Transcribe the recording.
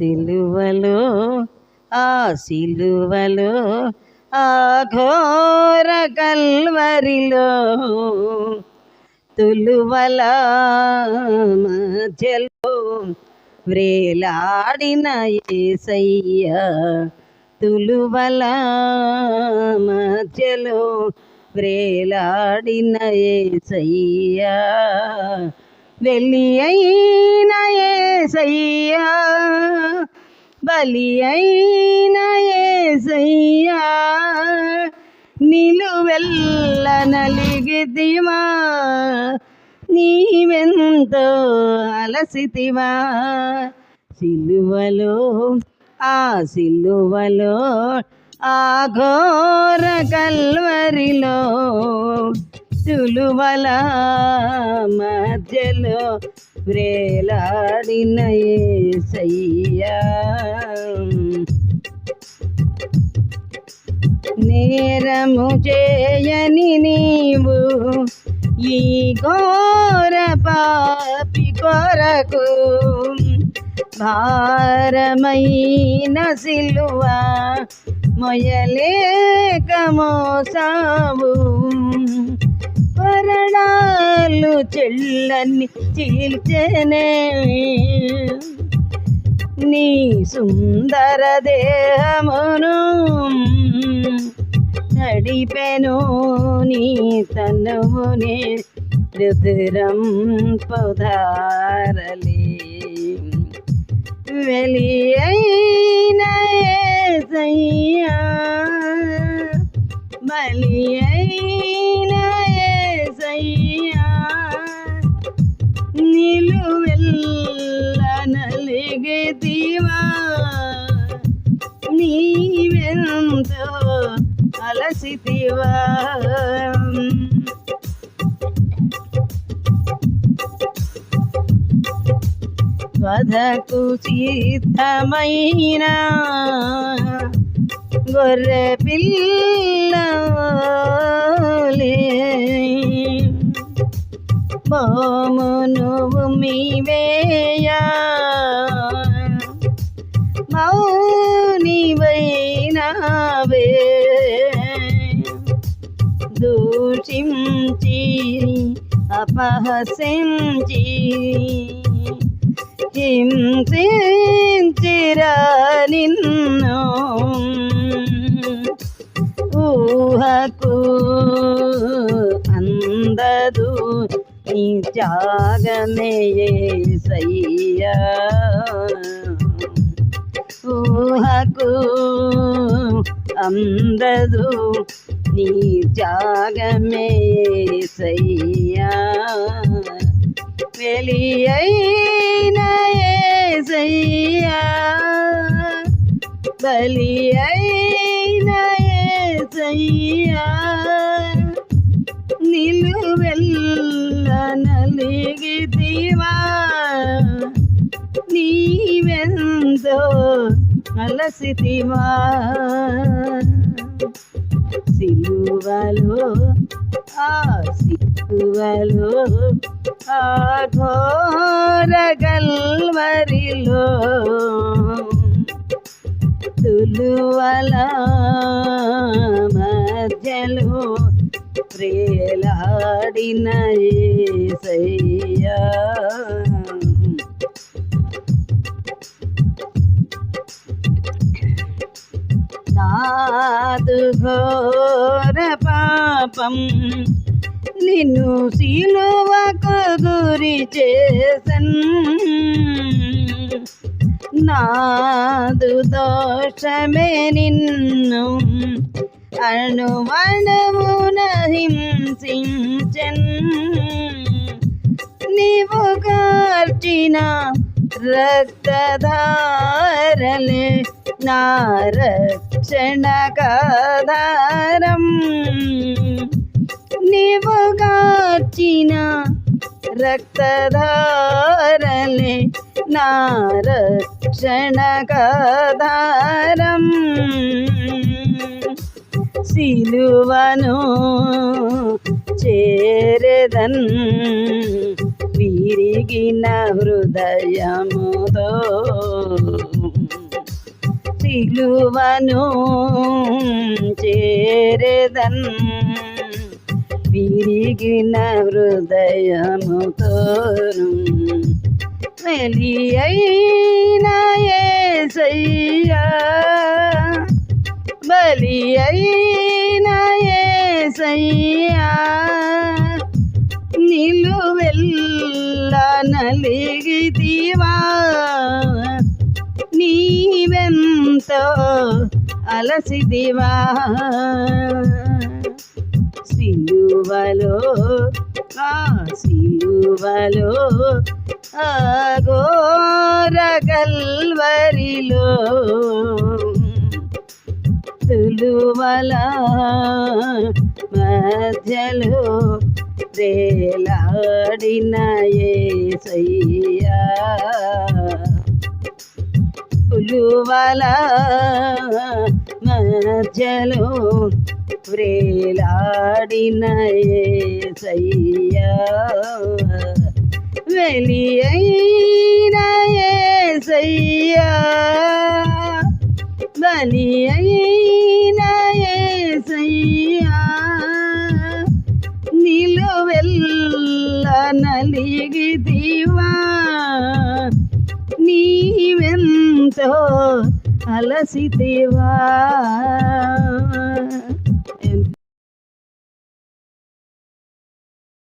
సిలువలో ఆ సిలువలో ఆ ఘోర కల్వరిలో తులువల మధ్యలో వ్రేలాడిన ఏసయ్య తులువల మధ్యలో వ్రేలాడిన ఏసయ్యా వెళ్ళి అయిన ఏసయ్యా బలి అయిన ఏసయ్యా నిలువెల్ల నలిగితివా నీవెంతో అలసితివా. సిలువలో ఆ సిలువలో ఆ ఘోర కల్వరిలో తులువల మధ్యలో వ్రేలాడిన ఏసయ్యా నేరము చేయని నీవు ఈ ఘోర పాపి కొరకు భారమైన సిలువ మొయలేక మోసావు. పరణాలు చెల్లని చీల్చెనే. నీ సుందర దేహమును నడిపెను నీ తనువునే రుద్రం పౌధారలే వెలియైన బలియై నీవెంతో అలసితివా? వధకు సిద్ధమైన గొర్రె పిల్లలే మోమును మీవేయా మౌనివైనావే అపహసించి హింసించిరా నిన్ను ఊహకు అందదు నీ త్యాగమే సయ్యా ఊహకు అందదు నీ త్యాగమే సయ్యా. వెలి అయిన ఏసయ్యా బలి అయిన ఏసయ్యా నిలువెల్ల నలిగితివా నీవెంతో అలసితివా. సిలువలో ఆ సిలువలో ఆ ఘోరగల్వరిలో. తులువల మధ్యలో ప్రేలాడిన ఏసయ్యా ఘోర పాపం నిన్ను సిలువకు గురి చేసన్ నాదు దోషమే నిన్ను అణువణమున హింసించన్ నీవు కార్చిన రక్తధారలే నా రక్షణ కాధారం నీవు గాచిన రక్తధారలే నా రక్షణ కాధారం సిలువను చేరదన్ విరిగిన హృదయముతో సిలువను చేరదన్ విరిగిన హృదయముతో వెలి అయిన ఏసయ్యా బలి అయిన ఏసయ్యా నిలువెల్ల నలిగితివా అలసిదివా సిలువలో ఆ సిలువలో ఆ ఘోర కల్వరిలో తులువల మధ్యలో వేలాడిన సయ్యా తులువల మధ్యలో వ్రేలాడిన ఏసయ్యా వెలి అయిన ఏసయ్యా బలి అయిన ఏసయ్యా నిలువెల్ల నీవెంతో అలసితేవా?